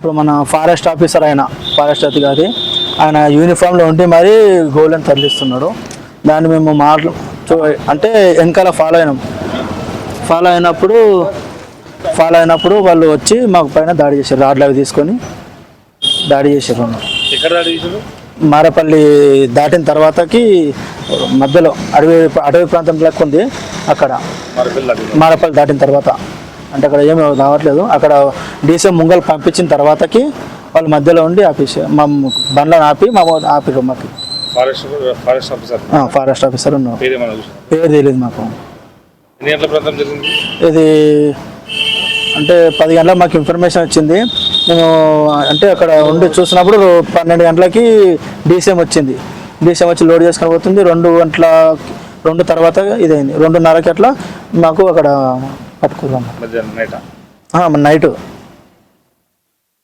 ఇప్పుడు మన forest officer ఆయన ఫారెస్ట్ అధికారి ఆయన యూనిఫామ్లో ఉండి మరీ గోల్డెన్ తరలిస్తున్నాడు. దాన్ని మేము మాట్లా చూ- అంటే వెనకాల ఫాలో అయినాం. ఫాలో అయినప్పుడు ఫాలో అయినప్పుడు వాళ్ళు వచ్చి మాకు పైన దాడి చేశారు రాడ్లు అవి తీసుకొని దాడి చేశారు ఎక్కడ దాడి చేశారు? మారపల్లి దాటిన తర్వాతకి మధ్యలో అడవి అడవి ప్రాంతం లెక్క ఉంది అక్కడ. మారపల్లి దాటిన తర్వాత. అంటే అక్కడ ఏమి రావట్లేదు. అక్కడ డీసీఎం ముంగల్ పంపించిన తర్వాతకి వాళ్ళు మధ్యలో ఉండి ఆపేసి మా బండ్లను ఆపి మా ఆపిరు మాకు. Forest officer. ఫారెస్ట్ ఆఫీసర్ ఉన్నాం పేరు తెలియదు మాకు. ఇది అంటే పది గంటలకు మాకు ఇన్ఫర్మేషన్ వచ్చింది. మేము అంటే అక్కడ ఉండి చూసినప్పుడు పన్నెండు గంటలకి డీసీఎం వచ్చింది. డీసీఎం వచ్చి లోడ్ చేసుకొని పోతుంది. రెండు గంటల రెండు తర్వాత ఇదైంది. రెండున్నరకి అట్లా మాకు అక్కడ పట్టుకున్నాం మధ్యాహ్నం నైట్? నైట్.